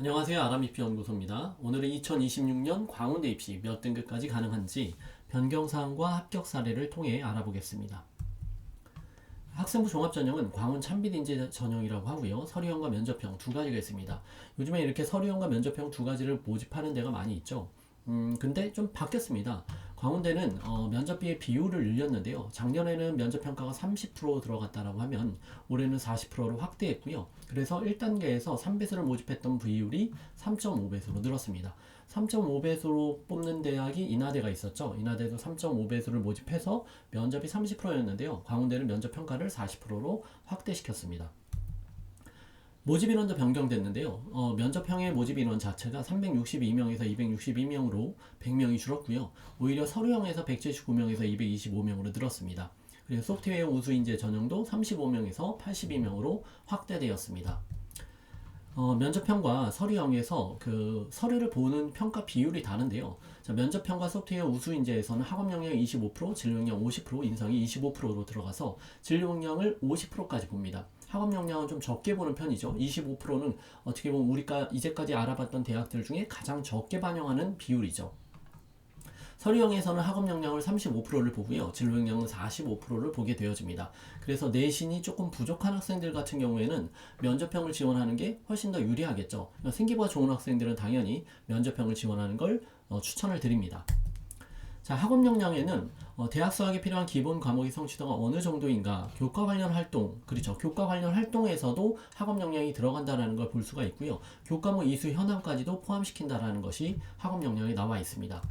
안녕하세요. 아람 입시 연구소입니다. 오늘은 2026년 광운대 입시 몇 등급까지 가능한지 변경 사항과 합격 사례를 통해 알아보겠습니다. 학생부 종합 전형은 광운 참빛 인재 전형이라고 하고요. 서류형과 면접형 두 가지가 있습니다. 요즘에 이렇게 서류형과 면접형 두 가지를 모집하는 데가 많이 있죠. 음, 근데 좀 바뀌었습니다. 광운대는 어, 면접비의 비율을 늘렸는데요. 작년에는 면접평가가 30% 들어갔다라고 하면 올해는 40%로 확대했고요. 그래서 1단계에서 3배수를 모집했던 비율이 3.5배수로 늘었습니다. 3.5배수로 뽑는 대학이 인하대가 있었죠. 인하대도 3.5배수를 모집해서 면접이 30%였는데요. 광운대는 면접평가를 40%로 확대시켰습니다. 모집 인원도 변경됐는데요. 어, 면접형의 모집 인원 자체가 362명에서 262명으로 100명이 줄었고요. 오히려 서류형에서 179명에서 225명으로 늘었습니다. 그리고 소프트웨어 우수 인재 전형도 35명에서 82명으로 확대되었습니다. 어, 면접형과 서류형에서 그 서류를 보는 평가 비율이 다른데요. 자, 면접형과 소프트웨어 우수 인재에서는 학업 역량 25%, 진로 역량 50%, 인성이 25%로 들어가서 진로 역량을 50%까지 봅니다. 학업 역량은 좀 적게 보는 편이죠. 25%는 어떻게 보면 우리가 이제까지 알아봤던 대학들 중에 가장 적게 반영하는 비율이죠. 서류형에서는 학업 역량을 35%를 보고요. 진로 역량은 45%를 보게 되어집니다. 그래서 내신이 조금 부족한 학생들 같은 경우에는 면접형을 지원하는 게 훨씬 더 유리하겠죠. 생기부가 좋은 학생들은 당연히 면접형을 지원하는 걸 어, 추천을 드립니다. 자, 학업 역량에는 어, 대학 수학에 필요한 기본 과목의 성취도가 어느 정도인가, 교과 관련 활동, 그렇죠. 교과 관련 활동에서도 학업 역량이 들어간다는 걸 볼 수가 있고요. 교과목 이수 현황까지도 포함시킨다라는 것이 학업 역량에 나와 있습니다.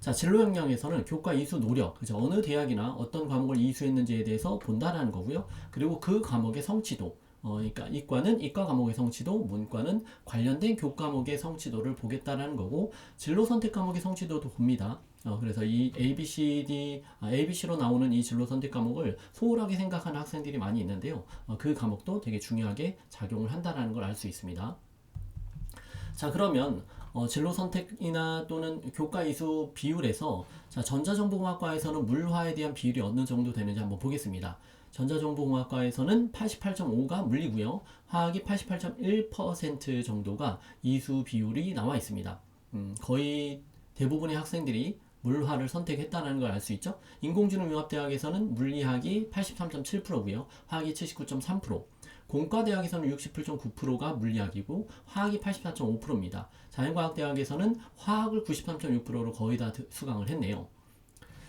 자, 진로 역량에서는 교과 이수 노력, 그죠? 어느 대학이나 어떤 과목을 이수했는지에 대해서 본다라는 거고요. 그리고 그 과목의 성취도, 어, 그러니까 이과는 이과 과목의 성취도, 문과는 관련된 교과목의 성취도를 보겠다라는 거고, 진로 선택 과목의 성취도도 봅니다. 어, 그래서 이 A, B, C, D, 아, A, B, C로 나오는 이 진로 선택 과목을 소홀하게 생각하는 학생들이 많이 있는데요. 어, 그 과목도 되게 중요하게 작용을 한다라는 걸 알 수 있습니다. 자, 그러면 어, 진로 선택이나 또는 교과 이수 비율에서 자, 전자정보공학과에서는 물화에 대한 비율이 어느 정도 되는지 한번 보겠습니다. 전자정보공학과에서는 88.5가 물리고요. 화학이 88.1% 정도가 이수 비율이 나와 있습니다. 음, 거의 대부분의 학생들이 물화를 선택했다는 걸 알 수 있죠. 인공지능융합대학에서는 물리학이 83.7%고요. 화학이 79.3%. 공과대학에서는 67.9%가 물리학이고 화학이 84.5%입니다. 자연과학대학에서는 화학을 93.6%로 거의 다 수강을 했네요.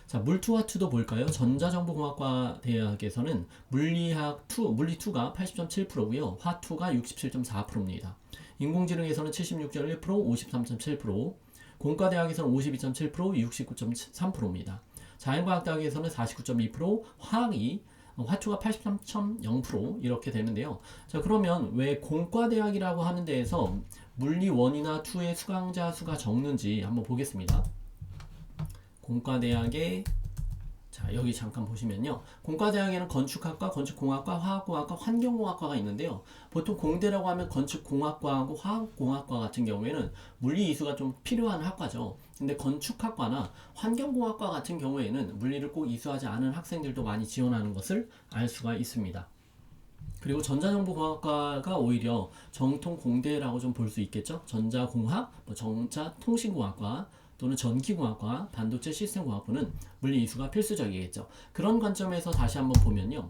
자, 물투와2도 볼까요? 전자정보공학과 대학에서는 물리학 2, 물리 2가 80.7%고요. 화2가 67.4%입니다. 인공지능에서는 76.1%, 53.7%, 공과대학에서는 52.7%, 69.3%입니다. 자연과학대학에서는 49.2%, 화학이 화투가 83.0% 이렇게 되는데요. 자, 그러면 왜 공과대학이라고 하는 데에서 물리 1이나 2의 수강자 수가 적는지 한번 보겠습니다. 공과대학의 자, 여기 잠깐 보시면요. 공과대학에는 건축학과, 건축공학과, 화학공학과, 환경공학과가 있는데요. 보통 공대라고 하면 건축공학과하고 화학공학과 같은 경우에는 물리 이수가 좀 필요한 학과죠. 근데 건축학과나 환경공학과 같은 경우에는 물리를 꼭 이수하지 않은 학생들도 많이 지원하는 것을 알 수가 있습니다. 그리고 전자정보공학과가 오히려 정통 공대라고 좀 볼 수 있겠죠. 전자공학, 뭐 전자통신공학과, 또는 전기공학과, 반도체 시스템공학부는 물리 이수가 필수적이겠죠. 그런 관점에서 다시 한번 보면요.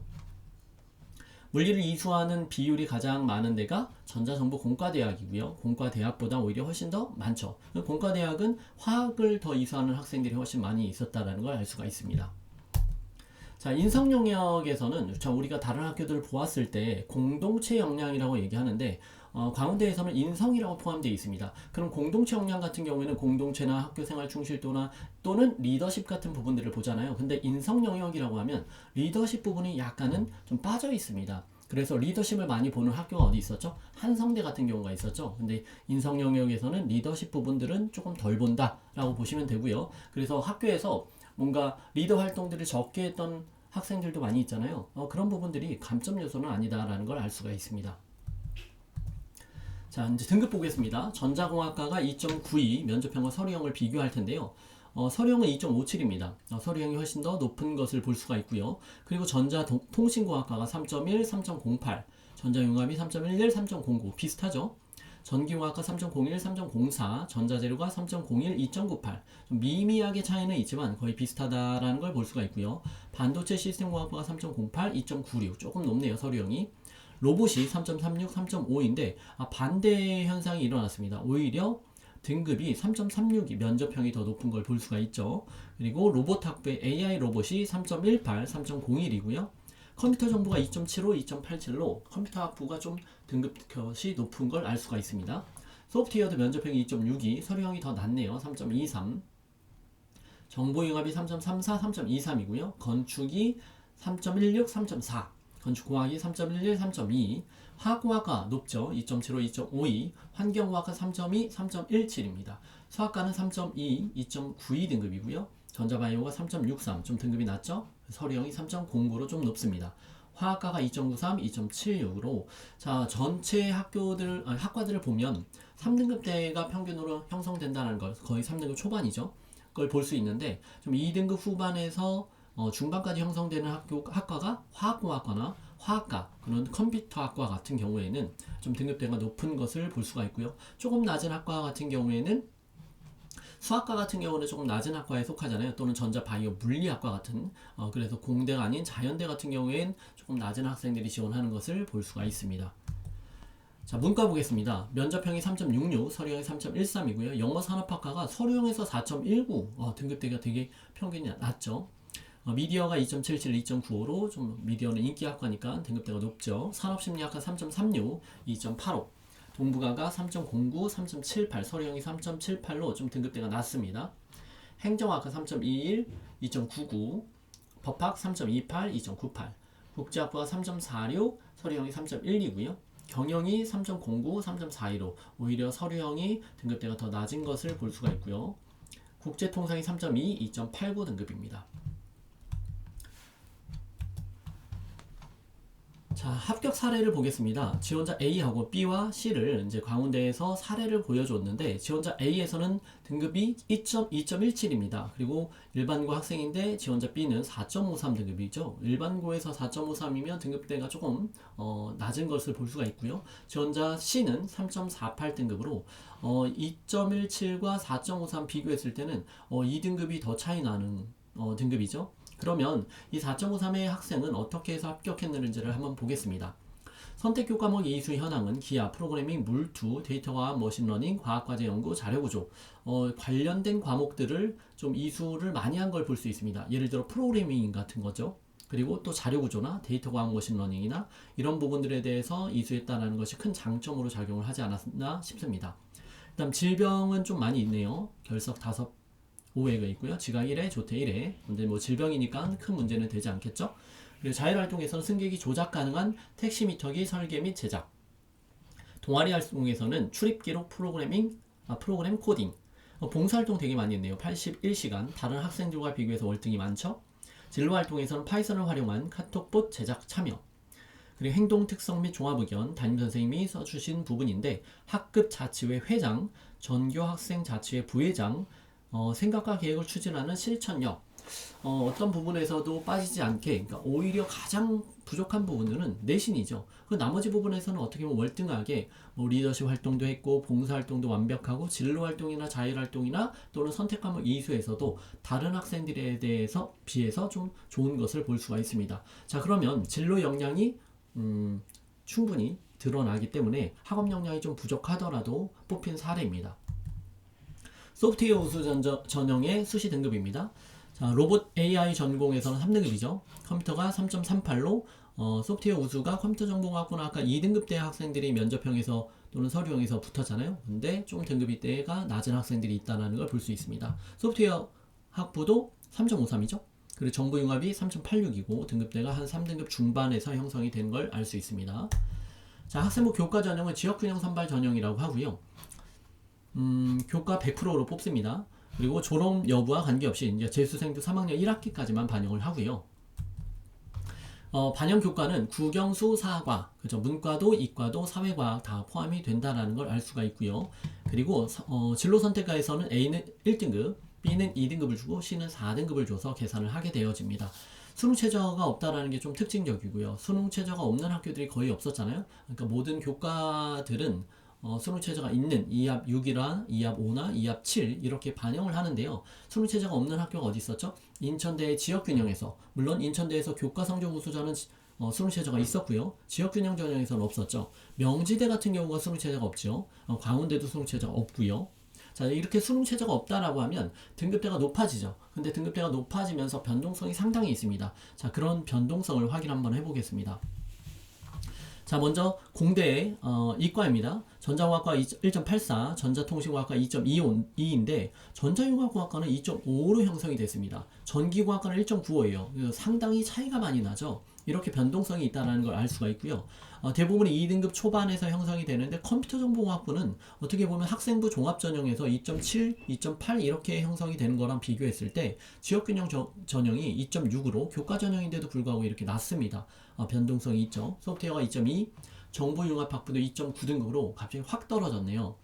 물리를 이수하는 비율이 가장 많은 데가 전자정보공과대학이고요. 공과대학보다 오히려 훨씬 더 많죠. 공과대학은 화학을 더 이수하는 학생들이 훨씬 많이 있었다는 걸 알 수가 있습니다. 자, 인성 영역에서는 자, 우리가 다른 학교들을 보았을 때 공동체 역량이라고 얘기하는데 어, 광운대에서는 인성이라고 포함되어 있습니다. 그럼 공동체 역량 같은 경우에는 공동체나 학교 생활 충실도나 또는 리더십 같은 부분들을 보잖아요. 근데 인성 영역이라고 하면 리더십 부분이 약간은 좀 빠져 있습니다. 그래서 리더십을 많이 보는 학교가 어디 있었죠? 한성대 같은 경우가 있었죠. 근데 인성 영역에서는 리더십 부분들은 조금 덜 본다라고 보시면 되고요. 그래서 학교에서 뭔가 리더 활동들을 적게 했던 학생들도 많이 있잖아요. 어, 그런 부분들이 감점 요소는 아니다라는 걸 알 수가 있습니다. 자, 이제 등급 보겠습니다. 전자공학과가 2.92 면접형과 서류형을 비교할 텐데요. 어, 서류형은 2.57입니다. 어, 서류형이 훨씬 더 높은 것을 볼 수가 있고요. 그리고 전자통신공학과가 3.1, 3.08, 전자융합이 3.11, 3.09 비슷하죠. 전기공학과 3.01, 3.04, 전자재료가 3.01, 2.98. 좀 미미하게 차이는 있지만 거의 비슷하다라는 걸 볼 수가 있고요. 반도체 시스템공학과가 3.08, 2.96. 조금 높네요, 서류형이. 로봇이 3.36, 3.5인데 아, 반대 현상이 일어났습니다. 오히려 등급이 3.36이 면접형이 더 높은 걸 볼 수가 있죠. 그리고 로봇 학부의 AI 로봇이 3.18, 3.01이고요. 컴퓨터 정보가 2.75, 2.87로 컴퓨터 학부가 좀 등급컷이 높은 걸 알 수가 있습니다. 소프트웨어도 면접형이 2.62, 서류형이 더 낮네요. 3.23. 정보융합이 3.34, 3.23이고요. 건축이 3.16, 3.4. 건축공학이 3.11, 3.2. 화학공학과 높죠. 2.75, 2.52. 환경공학과 3.2, 3.17입니다. 수학과는 3.2, 2.92 등급이고요. 전자바이오가 3.63, 좀 등급이 낮죠? 서류형이 3.09로 좀 높습니다. 화학과가 2.93, 2.76으로 자 전체 학교들 아니, 학과들을 보면 3등급 대가 평균으로 형성된다는 걸 거의 3등급 초반이죠. 그걸 볼 수 있는데 좀 2등급 후반에서 어, 중반까지 형성되는 학교 학과가 화학공학과나 화학과 그런 컴퓨터학과 같은 경우에는 좀 등급대가 높은 것을 볼 수가 있고요. 조금 낮은 학과 같은 경우에는 수학과 같은 경우는 조금 낮은 학과에 속하잖아요. 또는 전자 바이오 물리학과 같은 어, 그래서 공대가 아닌 자연대 같은 경우엔 조금 낮은 학생들이 지원하는 것을 볼 수가 있습니다. 자, 문과 보겠습니다. 면접형이 3.66, 서류형이 3.13이고요. 영어 산업학과가 서류형에서 4.19, 어, 등급대가 되게 평균이 낮죠. 어, 미디어가 2.77, 2.95로 좀 미디어는 인기학과니까 등급대가 높죠. 산업심리학과 3.36, 2.85. 동부가가 3.09, 3.78, 서류형이 3.78로 좀 등급대가 낮습니다. 행정학과 3.21, 2.99, 법학 3.28, 2.98, 국제학부가 3.46, 서류형이 3.12고요. 경영이 3.09, 3.42로 오히려 서류형이 등급대가 더 낮은 것을 볼 수가 있고요. 국제통상이 3.2, 2.89 등급입니다. 자, 합격 사례를 보겠습니다. 지원자 A하고 B와 C를 이제 광운대에서 사례를 보여줬는데 지원자 A에서는 등급이 2.2.17입니다. 그리고 일반고 학생인데 지원자 B는 4.53 등급이죠. 일반고에서 4.53이면 등급대가 조금 어, 낮은 것을 볼 수가 있고요. 지원자 C는 3.48 등급으로 어, 2.17과 4.53 비교했을 때는 어, 2등급이 더 차이 나는 어, 등급이죠. 그러면 이 4.53의 학생은 어떻게 해서 합격했는지를 한번 보겠습니다. 선택 교과목 이수 현황은 기하, 프로그래밍, 물투, 데이터과학, 머신러닝, 과학과제 연구, 자료구조 어, 관련된 과목들을 좀 이수를 많이 한 걸 볼 수 있습니다. 예를 들어 프로그래밍 같은 거죠. 그리고 또 자료구조나 데이터과학, 머신러닝이나 이런 부분들에 대해서 이수했다는 것이 큰 장점으로 작용을 하지 않았나 싶습니다. 그다음 질병은 좀 많이 있네요. 결석 5회가 있고요. 지각 1회, 조퇴 1회. 근데 뭐 질병이니까 큰 문제는 되지 않겠죠. 그리고 자율활동에서는 승객이 조작 가능한 택시 미터기 설계 및 제작. 동아리 활동에서는 출입 기록 프로그래밍, 아, 프로그램 코딩. 어, 봉사활동 되게 많이 했네요. 81시간. 다른 학생들과 비교해서 월등히 많죠. 진로 활동에서는 파이썬을 활용한 카톡봇 제작 참여. 그리고 행동 특성 및 종합 의견 담임 선생님이 써주신 부분인데 학급 자치회 회장, 전교 학생 자치회 부회장, 어, 생각과 계획을 추진하는 실천력 어, 떤 부분에서도 빠지지 않게 그러니까 오히려 가장 부족한 부분은 내신이죠. 그 나머지 부분에서는 어떻게 보면 월등하게 뭐 리더십 활동도 했고 봉사 활동도 완벽하고 진로 활동이나 자율 활동이나 또는 선택 과목 이수에서도 다른 학생들에 대해서 비해서 좀 좋은 것을 볼 수가 있습니다. 자 그러면 진로 역량이 음, 충분히 드러나기 때문에 학업 역량이 좀 부족하더라도 뽑힌 사례입니다. 소프트웨어 우수 전형의 수시 등급입니다. 자, 로봇 AI 전공에서는 3등급이죠. 컴퓨터가 3.38로 어, 소프트웨어 우수가 컴퓨터 전공학과나 아까 2등급 대 학생들이 면접형에서 또는 서류형에서 붙었잖아요. 근데 좀 등급이 때가 낮은 학생들이 있다는 걸 볼 수 있습니다. 소프트웨어 학부도 3.53이죠. 그리고 정보융합이 3.86이고 등급대가 한 3등급 중반에서 형성이 된 걸 알 수 있습니다. 자, 학생부 교과 전형은 지역균형 선발 전형이라고 하고요. 음, 교과 100%로 뽑습니다. 그리고 졸업 여부와 관계없이 이제 재수생도 3학년 1학기까지만 반영을 하고요. 어, 반영 교과는 국영수 사과, 그죠? 문과도 이과도 사회과학 다 포함이 된다라는 걸 알 수가 있고요. 그리고 어, 진로 선택과에서는 A는 1등급, B는 2등급을 주고 C는 4등급을 줘서 계산을 하게 되어집니다. 수능 최저가 없다라는 게 좀 특징적이고요. 수능 최저가 없는 학교들이 거의 없었잖아요. 그러니까 모든 교과들은 어, 수능 체제가 있는 2합 6이나 2합 5나 2합 7 이렇게 반영을 하는데요. 수능 체제가 없는 학교가 어디 있었죠? 인천대의 지역균형에서 물론 인천대에서 교과 성적 우수자는 어, 수능 체제가 있었고요. 지역균형 전형에서는 없었죠. 명지대 같은 경우가 수능 체제가 없죠. 어, 광운대도 수능 체제가 없고요. 자 이렇게 수능 체제가 없다라고 하면 등급대가 높아지죠. 근데 등급대가 높아지면서 변동성이 상당히 있습니다. 자 그런 변동성을 확인 한번 해보겠습니다. 자 먼저 공대 어, 이과입니다. 전자공학과 1.84, 전자통신공학과 2.25인데 전자융합공학과는 2.5로 형성이 됐습니다. 전기공학과는 1.95예요. 상당히 차이가 많이 나죠. 이렇게 변동성이 있다는 걸 알 수가 있고요. 어, 대부분이 2등급 초반에서 형성이 되는데 컴퓨터 정보공학부는 어떻게 보면 학생부 종합전형에서 2.7, 2.8 이렇게 형성이 되는 거랑 비교했을 때 지역균형 저- 전형이 2.6으로 교과 전형인데도 불구하고 이렇게 낮습니다. 어, 변동성이 있죠. 소프트웨어가 2.2, 정보융합학부도 2.9등급으로 갑자기 확 떨어졌네요.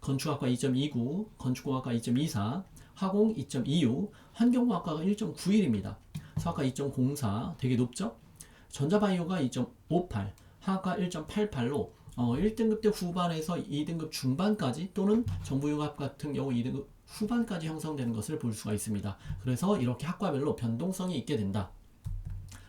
건축학과 2.29, 건축공학과 2.24, 화공 2.26, 환경공학과가 1.91입니다. 수학과 2.04 되게 높죠? 전자바이오가 2.58, 화학과 1.88로 어, 1등급 때 후반에서 2등급 중반까지 또는 정보융합 같은 경우 2등급 후반까지 형성되는 것을 볼 수가 있습니다. 그래서 이렇게 학과별로 변동성이 있게 된다.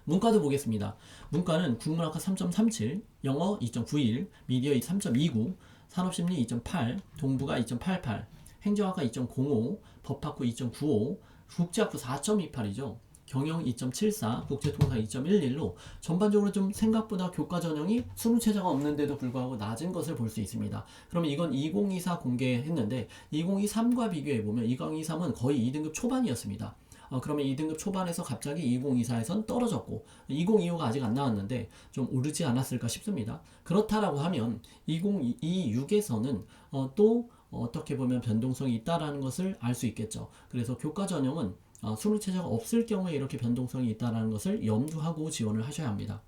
문과도 보겠습니다. 문과는 국문학과 3.37, 영어 2.91, 미디어 3.29, 산업심리 2.8, 동부가 2.88, 행정학과 2.05, 법학부 2.95, 국제학부 4.28이죠. 경영 2.74, 국제통상 2.11로 전반적으로 좀 생각보다 교과 전형이 수능 체제가 없는데도 불구하고 낮은 것을 볼 수 있습니다. 그러면 이건 2024 공개했는데 2023과 비교해 보면 2023은 거의 2등급 초반이었습니다. 어, 그러면 2등급 초반에서 갑자기 2024에선 떨어졌고 2025가 아직 안 나왔는데 좀 오르지 않았을까 싶습니다. 그렇다라고 하면 2026에서는 어, 또 어떻게 보면 변동성이 있다라는 것을 알 수 있겠죠. 그래서 교과 전형은 어, 수능 체제가 없을 경우에 이렇게 변동성이 있다라는 것을 염두하고 지원을 하셔야 합니다.